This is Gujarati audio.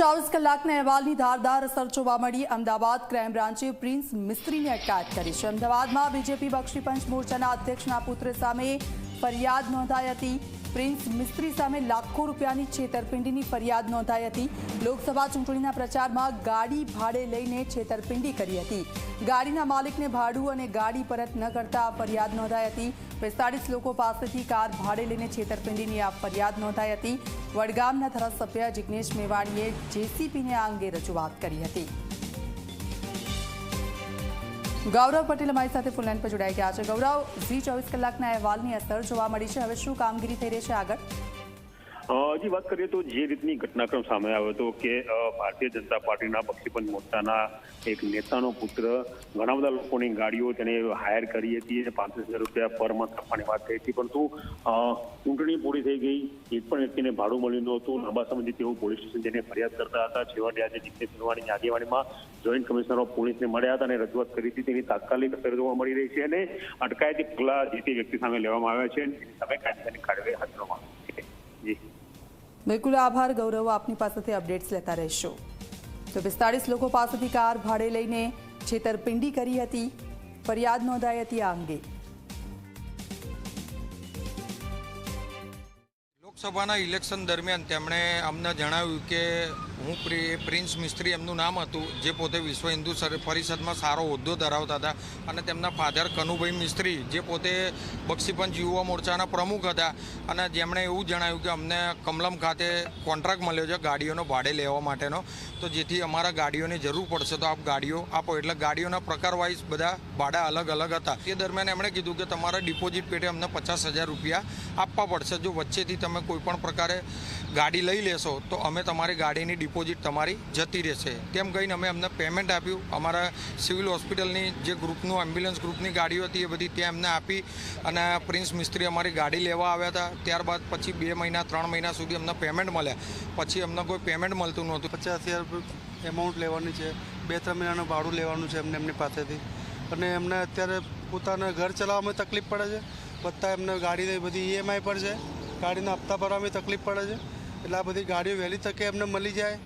ચોવીસ કલાકના અહેવાલની ધારદાર અસર જોવા મળી. અમદાવાદ ક્રાઇમ બ્રાન્ચે પ્રિન્સ મિસ્ત્રીની અટકાયત કરી છે. અમદાવાદમાં બીજેપી બક્ષી પંચ મોરચાના અધ્યક્ષના પુત્ર સામે ફરિયાદ નોંધાઈ હતી. પ્રિન્સ મિસ્ત્રી સામે લાખો રૂપિયાની છેતરપિંડીની ફરિયાદ નોંધાઈ હતી. લોકસભા ચૂંટણીના પ્રચારમાં ગાડી ભાડે લઈને છેતરપિંડી કરી હતી. ગાડીના માલિકને ભાડું અને ગાડી પરત ન કરતા ફરિયાદ નોંધાઈ હતી. પિસ્તાળીસ લોકો પાસેથી કાર ભાડે લઈને છેતરપિંડીની આ ફરિયાદ નોંધાઈ હતી. વડગામના ધારાસભ્ય જિગ્નેશ મેવાણીએ જેસીપીને આ અંગે રજૂઆત કરી હતી. ગૌરવ પટેલ અમારી સાથે ફૂલલાઈન પર જોડાઈ ગયા છે. ગૌરવ, ઝી ચોવીસ કલાકના અહેવાલની અસર જોવા મળી છે. હવે શું કામગીરી થઈ રહી છે આગળ? હજી વાત કરીએ તો જે રીતની ઘટનાક્રમ સામે આવ્યો હતો કે ભારતીય જનતા પાર્ટીના બક્ષીપંચ મોરચાના એક નેતાનો પુત્ર, ઘણા બધા લોકોની ગાડીઓ તેને હાયર કરી હતી અને પાંત્રીસ હજાર રૂપિયા પર મંથ આપવાની વાત થઈ હતી. પરંતુ ચૂંટણી પૂરી થઈ ગઈ, એક પણ વ્યક્તિને ભાડું મળ્યું નહોતું. લાંબા સમયથી તેઓ પોલીસ સ્ટેશન જઈને ફરિયાદ કરતા હતા. છેવટે આજે જિગ્નેશ મેવાણીની આગેવાનીમાં જોઈન્ટ કમિશનર ઓફ પોલીસને મળ્યા હતા અને રજૂઆત કરી હતી. તેની તાત્કાલિક અસર જોવા મળી રહી છે અને અટકાયતી પગલાં જે તે વ્યક્તિ સામે લેવામાં આવ્યા છે તેની સામે કાયદાની કાર્યવાહી હાથ બિલકુલ આભાર, ગૌરવ. આપની પાસેથી અપડેટ્સ લેતા રહેશો. તો પિસ્તાળીસ લોકો પાસેથી કાર ભાડે લઈને છેતરપિંડી કરી હતી. ફરિયાદ નોંધાઈ હતી આ અંગે. લોકસભાના ઇલેક્શન દરમિયાન તેમણે અમને જણાવ્યું કે હું પ્રિ- પ્રિન્સ મિસ્ત્રી એમનું નામ હતું, જે પોતે વિશ્વ હિન્દુ પરિષદમાં સારો હોદ્દો ધરાવતા હતા અને તેમના ફાધર કનુભાઈ મિસ્ત્રી, જે પોતે બક્ષીપંચ યુવા મોરચાના પ્રમુખ હતા અને જેમણે એવું જણાવ્યું કે અમને કમલમ ખાતે કોન્ટ્રાક્ટ મળ્યો છે ગાડીઓનો ભાડે લેવા માટેનો, તો જેથી અમારા ગાડીઓની જરૂર પડશે, તો આપ ગાડીઓ આપો. એટલે ગાડીઓના પ્રકાર વાઇઝ બધા ભાડા અલગ અલગ હતા. તે દરમિયાન એમણે કીધું કે તમારા ડિપોઝિટ પેટે અમને પચાસ હજાર રૂપિયા આપવા પડશે. જો વચ્ચેથી તમે કોઈ પણ પ્રકારે ગાડી લઈ લેશો, તો અમે તમારી ગાડીની ડિપોઝિટ તમારી જતી રહેશે. તેમ કહીને અમે અમને પેમેન્ટ આપ્યું. અમારા સિવિલ હોસ્પિટલની જે ગ્રુપનું એમ્બ્યુલન્સ ગ્રુપની ગાડીઓ હતી એ બધી ત્યાં અમને આપી અને પ્રિન્સ મિસ્ત્રી અમારી ગાડી લેવા આવ્યા હતા. ત્યારબાદ પછી બે મહિના, ત્રણ મહિના સુધી અમને પેમેન્ટ મળ્યા. પછી અમને કોઈ પેમેન્ટ મળતું નહોતું. પચાસ હજાર એમાઉન્ટ લેવાની છે. બે ત્રણ મહિનાનું ભાડું લેવાનું છે એમને એમની પાસેથી. અને એમને અત્યારે પોતાના ઘર ચલાવવામાં તકલીફ પડે છે. બધા એમને ગાડીને બધી ઈએમઆઈ પર છે. ગાડીના હપ્તા ભરવામાં તકલીફ પડે છે. એટલે આ બધી ગાડીઓ વહેલી તકે એમને મળી જાય.